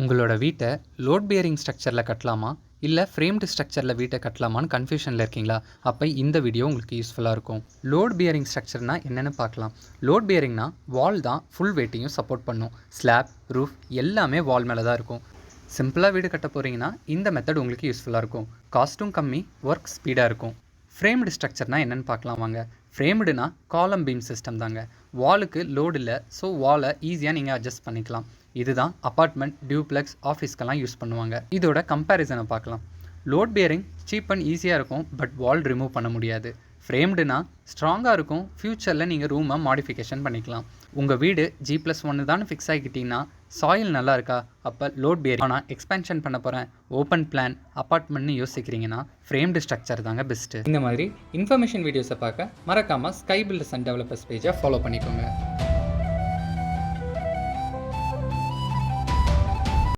உங்களோட வீட்டை load bearing ஸ்ட்ரக்சரில் கட்டலாமா? இல்லை ஃப்ரேம்டு ஸ்ட்ரக்சரில் வீட்டை கட்டலாமான்னு கன்ஃபியூஷனில் இருக்கீங்களா? அப்போ இந்த வீடியோ உங்களுக்கு யூஸ்ஃபுல்லாக இருக்கும். லோட் பியரிங் ஸ்ட்ரக்சர்னா என்னென்னு பார்க்கலாம். லோட் பியரிங்னா வால் தான் ஃபுல் வெயிட்டையும் சப்போர்ட் பண்ணும். ஸ்லாப் ரூஃப் எல்லாமே வால் மேலே தான் இருக்கும். சிம்பிளாக வீடு கட்ட போகிறீங்கன்னா இந்த மெத்தட் உங்களுக்கு யூஸ்ஃபுல்லாக இருக்கும். காஸ்ட்டும் கம்மி ஒர்க் ஸ்பீடாக இருக்கும். ஃப்ரேம்டு ஸ்ட்ரக்சர்னால் என்னென்னு பார்க்கலாம் வாங்க. ஃப்ரேம்டுனா காலம் பீம் சிஸ்டம் தாங்க. வாலுக்கு லோடு இல்லை ஸோ வாலை ஈஸியாக நீங்கள் அட்ஜஸ்ட் பண்ணிக்கலாம். இதுதான் அப்பார்ட்மெண்ட் டியூப்ளெக்ஸ் ஆஃபீஸ்க்கெல்லாம் யூஸ் பண்ணுவாங்க. இதோட கம்பேரிசனை பார்க்கலாம். லோட் பியரிங் சீப் அண்ட் ஈஸியாக இருக்கும் பட் வால் ரிமூவ் பண்ண முடியாது. ஃப்ரேம்டுனா ஸ்ட்ராங்காக இருக்கும் ஃப்யூச்சரில் நீங்கள் ரூமை மாடிஃபிகேஷன் பண்ணிக்கலாம். உங்கள் வீடு ஜி ப்ளஸ் ஒன்று தான் ஃபிக்ஸ் ஆகிக்கிட்டிங்கன்னா சாயில் நல்லா இருக்கா அப்போ லோட் பியர் ஆனால் எக்ஸ்பென்ஷன் பண்ண போகிறேன் ஓப்பன் பிளான் அப்பார்ட்மெண்ட்னு யோசிக்கிறீங்கன்னா ஃப்ரேம்டு ஸ்ட்ரக்சர் தாங்க பெஸ்ட்டு இந்த மாதிரி இன்ஃபர்மேஷன் வீடியோஸை பார்க்க மறக்காமல் ஸ்கை பில்டர்ஸ் அண்ட் டெவலப்பர்ஸ் பேஜை ஃபாலோ பண்ணிக்கோங்க.